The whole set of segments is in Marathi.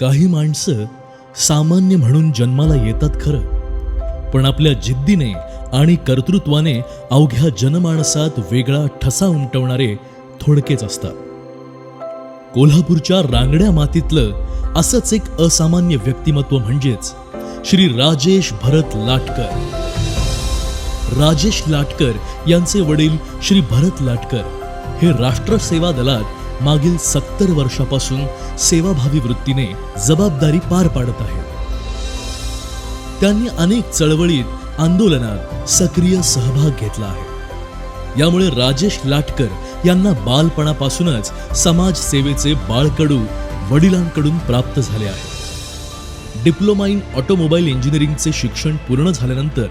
काही माणसं सामान्य म्हणून जन्माला येतात खरं. पण आपल्या जिद्दीने आणि कर्तृत्वाने अवघ्या जनमानसात वेगळा ठसा उमटवणारे थोडकेच असतात. कोल्हापूरच्या रांगड्या मातीतलं असंच एक असामान्य व्यक्तिमत्व म्हणजेच श्री राजेश भरत लाटकर. राजेश लाटकर यांचे वडील श्री भरत लाटकर हे राष्ट्र सेवा दलात मागील सत्तर वर्षापासून सेवाभावी वृत्तीने जबाबदारी पार पाडत आहेत. त्यांनी अनेक चळवळीत आंदोलनात सक्रिय सहभाग घेतला आहे. यामुळे राजेश लाटकर यांना बालपणापासूनच समाजसेवेचे बाळकडू वडिलांकडून प्राप्त झाले आहे. डिप्लोमा इन ऑटोमोबाईल इंजिनिअरिंगचे शिक्षण पूर्ण झाल्यानंतर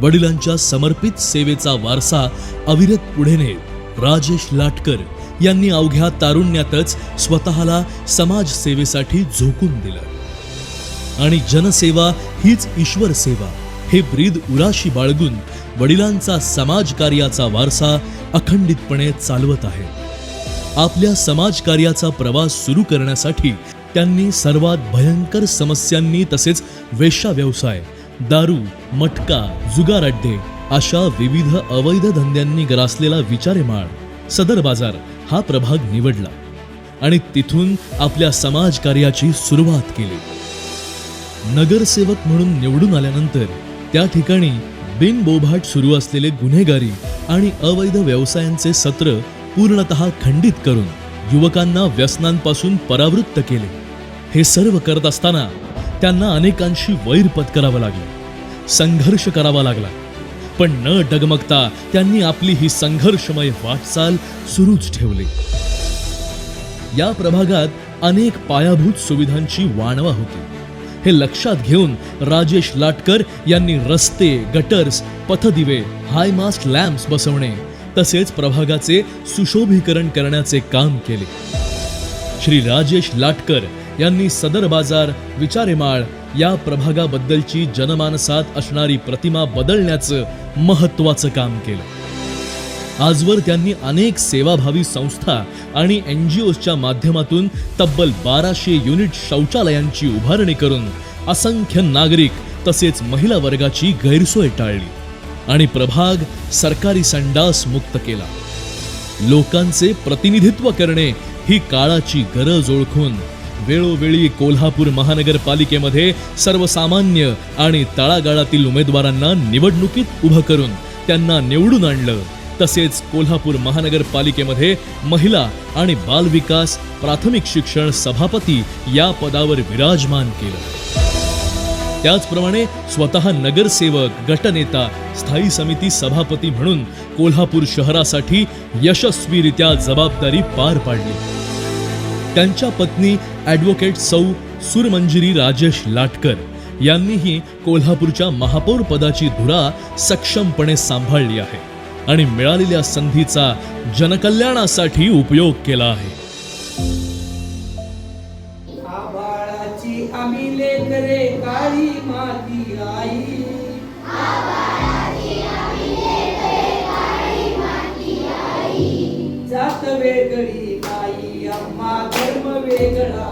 वडिलांच्या समर्पित सेवेचा वारसा अविरत पुढे नेत राजेश लाटकर यांनी अवघ्या तारुण्यातच स्वतःला समाजसेवेसाठी झोकून दिलं. आणि जनसेवा हीच ईश्वर सेवा हे ब्रीद उराशी बाळगून वडिलांचा समाजकार्याचा वारसा अखंडितपणे चालवत आहे. आपल्या समाजकार्याचा प्रवास सुरू करण्यासाठी त्यांनी सर्वात भयंकर समस्यांनी तसेच वेश्या व्यवसाय दारू मटका जुगार अड्डे अशा विविध अवैध धंद्यांनी ग्रासलेला विचारेमाळ सदर बाजार हा प्रभाग निवडला आणि तिथून आपल्या समाजकार्याची सुरुवात केली. नगरसेवक म्हणून निवडून आल्यानंतर त्या ठिकाणी बिनबोभाट सुरू असलेले गुन्हेगारी आणि अवैध व्यवसायांचे सत्र पूर्णतः खंडित करून युवकांना व्यसनांपासून परावृत्त केले. हे सर्व करत असताना त्यांना अनेकांशी वैर पत्करावं लागलं संघर्ष करावा लागला. पण न डगमगता त्यांनी आपली ही संघर्षमय वाटचाल सुरूच ठेवली. या प्रभागात अनेक पायाभूत सुविधांची वाणवा होती. हे लक्षात घेऊन राजेश लाटकर यांनी रस्ते गटर्स पथदिवे हायमास्ट लॅम्प्स बसवणे तसेच प्रभागाचे सुशोभीकरण करण्याचे काम केले. श्री राजेश लाटकर यांनी सदर बाजार विचारेमाळ या प्रभागाबद्दलची जनमानसात असणारी प्रतिमा बदलण्याचं महत्वाचं काम केलं. आजवर त्यांनी अनेक सेवाभावी संस्था आणि एन जी ओच्या माध्यमातून तब्बल बाराशे युनिट शौचालयांची उभारणी करून असंख्य नागरिक तसेच महिला वर्गाची गैरसोय टाळली आणि प्रभाग सरकारी संडास मुक्त केला. लोकांचे प्रतिनिधित्व करणे ही काळाची गरज ओळखून वेळोवेळी कोल्हापूर महानगरपालिकेमध्ये सर्वसामान्य आणि तळागाळातील उमेदवारांना निवडणुकीत उभं करून त्यांना निवडून आणलं. तसेच कोल्हापूर महानगरपालिकेमध्ये महिला आणि बालविकास प्राथमिक शिक्षण सभापती या पदावर विराजमान केलं. त्याचप्रमाणे स्वतः नगरसेवक गटनेता स्थायी समिती सभापती म्हणून कोल्हापूर शहरासाठी यशस्वीरित्या जबाबदारी पार पाडली. त्यांच्या पत्नी ॲडव्होकेट सौ सुरमंजिरी राजेश लाटकर यांनीही कोल्हापूरच्या महापौर पदाची धुरा सक्षमपणे सांभाळली आहे आणि मिळालेल्या संधीचा जनकल्याणासाठी उपयोग केला आहे. वेगळी वेगळा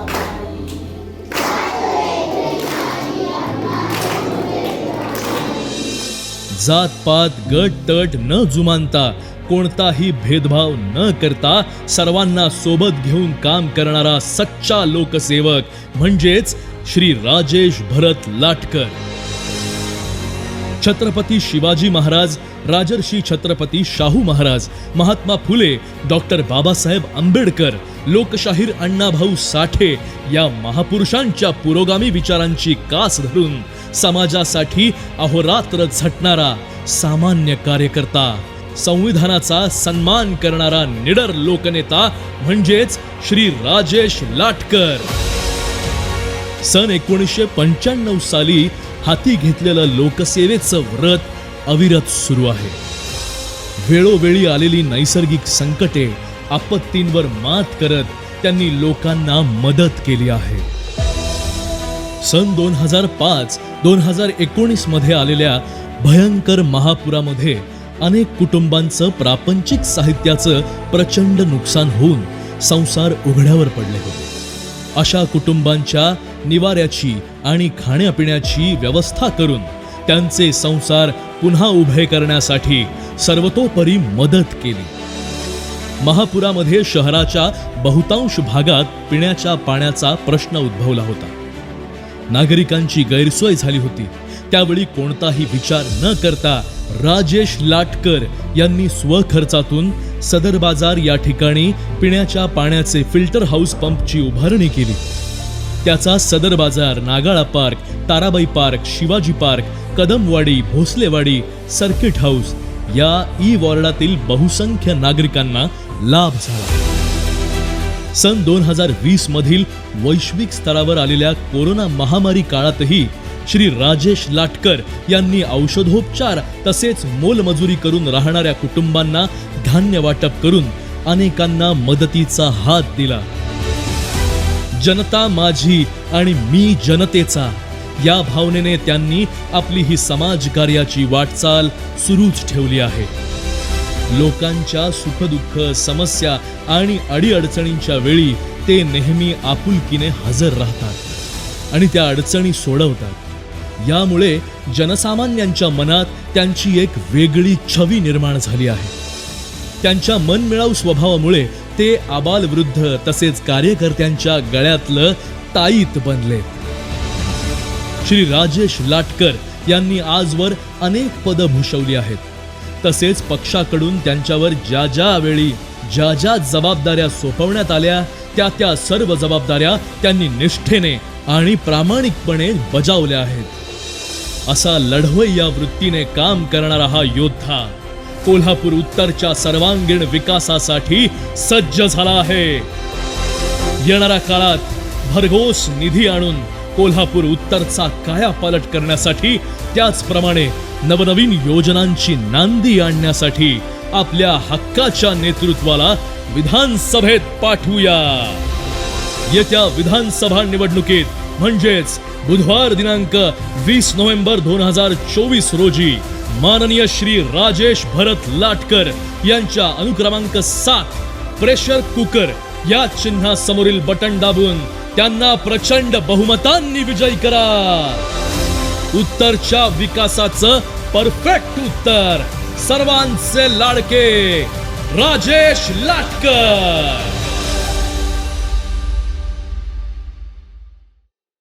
जात पात गट तट न जुमानता कोणताही भेदभाव न करता सर्वांना सोबत घेऊन काम करणारा सच्चा लोकसेवक म्हणजेच श्री राजेश भरत लाटकर. छत्रपती शिवाजी महाराज राजर्षी छत्रपती शाहू महाराज महात्मा फुले डॉक्टर बाबासाहेब आंबेडकर लोकशाहीर अण्णाभाऊ साठे या महापुरुषांच्या पुरोगामी विचारांची कास धरून समाजासाठी अहोरात्र झटणारा सामान्य कार्यकर्ता संविधानाचा सन्मान करणारा निडर लोकनेता म्हणजेच श्री राजेश लाटकर. सन एकोणीसशे पंच्याण्णव साली हाती घेतलेलं लोकसेवेचं व्रत अविरत सुरू आहे. वेळोवेळी आलेली नैसर्गिक संकटे आपत्तींवर मात करत त्यांनी लोकांना मदत केली आहे. सन दोन हजार पाच दोन हजार एकोणीसमध्ये आलेल्या भयंकर महापुरामध्ये अनेक कुटुंबांचं प्रापंचिक साहित्याचं प्रचंड नुकसान होऊन संसार उघड्यावर पडले होते. अशा कुटुंबांच्या निवाऱ्याची आणि खाण्यापिण्याची व्यवस्था करून त्यांचे संसार पुन्हा उभे करण्यासाठी सर्वतोपरी मदत केली. महापुरामध्ये शहराच्या बहुतांश भागात पिण्याच्या पाण्याचा प्रश्न उद्भवला होता. नागरिकांची गैरसोय झाली होती. त्यावेळी कोणताही विचार न करता राजेश लाटकर यांनी स्वखर्चातून सदर बाजार या ठिकाणी पिण्याच्या पाण्याचे फिल्टर हाऊस पंपची उभारणी केली. त्याचा Sadar Bazaar Nagala park Tarabai park Shivaji park Kadamwadi Bhosalewadi circuit house या ई वॉर्डातील बहुसंख्य नागरिकांना लाभ झाला. सन दोन हजार वीस मधील वैश्विक स्तरावर आलेल्या कोरोना महामारी काळातही श्री राजेश लाटकर यांनी औषधोपचार तसेच मोलमजुरी करून राहणाऱ्या कुटुंबांना धान्य वाटप करून अनेकांना मदतीचा हात दिला. जनता माझी आणि मी जनतेचा. या भावनेने त्यांनी आपली ही समाजकार्याची वाटचाल सुरूच ठेवली आहे. लोकांच्या सुखदुःख समस्या आणि अडीअडचणींच्या वेळी ते नेहमी आपुलकीने हजर राहतात आणि त्या अडचणी सोडवतात. यामुळे जनसामान्यांच्या मनात त्यांची एक वेगळी छवी निर्माण झाली आहे. त्यांच्या मनमिळाऊ स्वभावामुळे ते आबालवृद्ध तसेच कार्यकर्त्यांच्या गळ्यातलं ताईत बनले. श्री राजेश लाटकर यांनी आजवर अनेक पदं भूषवली आहेत. तसेच पक्षाकडून त्यांच्यावर ज्या ज्या वेळी ज्या ज्या जबाबदाऱ्या सोपवण्यात आल्या त्या त्या सर्व जबाबदाऱ्या त्यांनी निष्ठेने आणि प्रामाणिकपणे बजावल्या आहेत. असा लढवई या वृत्तीने काम करणारा हा योद्धा कोल्हापूर उत्तरच्या सर्वांगीण विकासासाठी सज्ज झाला आहे. येणाऱ्या काळात भरघोस निधी आणून कोल्हापूर उत्तरचा कायापालट करण्यासाठी त्याचप्रमाणे नवनवीन योजनांची नांदी आणण्यासाठी आपल्या हक्काच्या नेतृत्वाला विधानसभेत पाठवूया. येत्या विधानसभा निवडणुकीत म्हणजेच बुधवार दिनांक वीस नोव्हेंबर दोन हजार चोवीस रोजी माननीय श्री राजेश भरत लाटकर यांच्या अनुक्रमांक सात प्रेशर कुकर या चिन्हासमोरील बटन दाबून त्यांना प्रचंड बहुमतांनी विजयी करा. उत्तरच्या विकासाचं परफेक्ट उत्तर सर्वांचे लाडके राजेश लाटकर.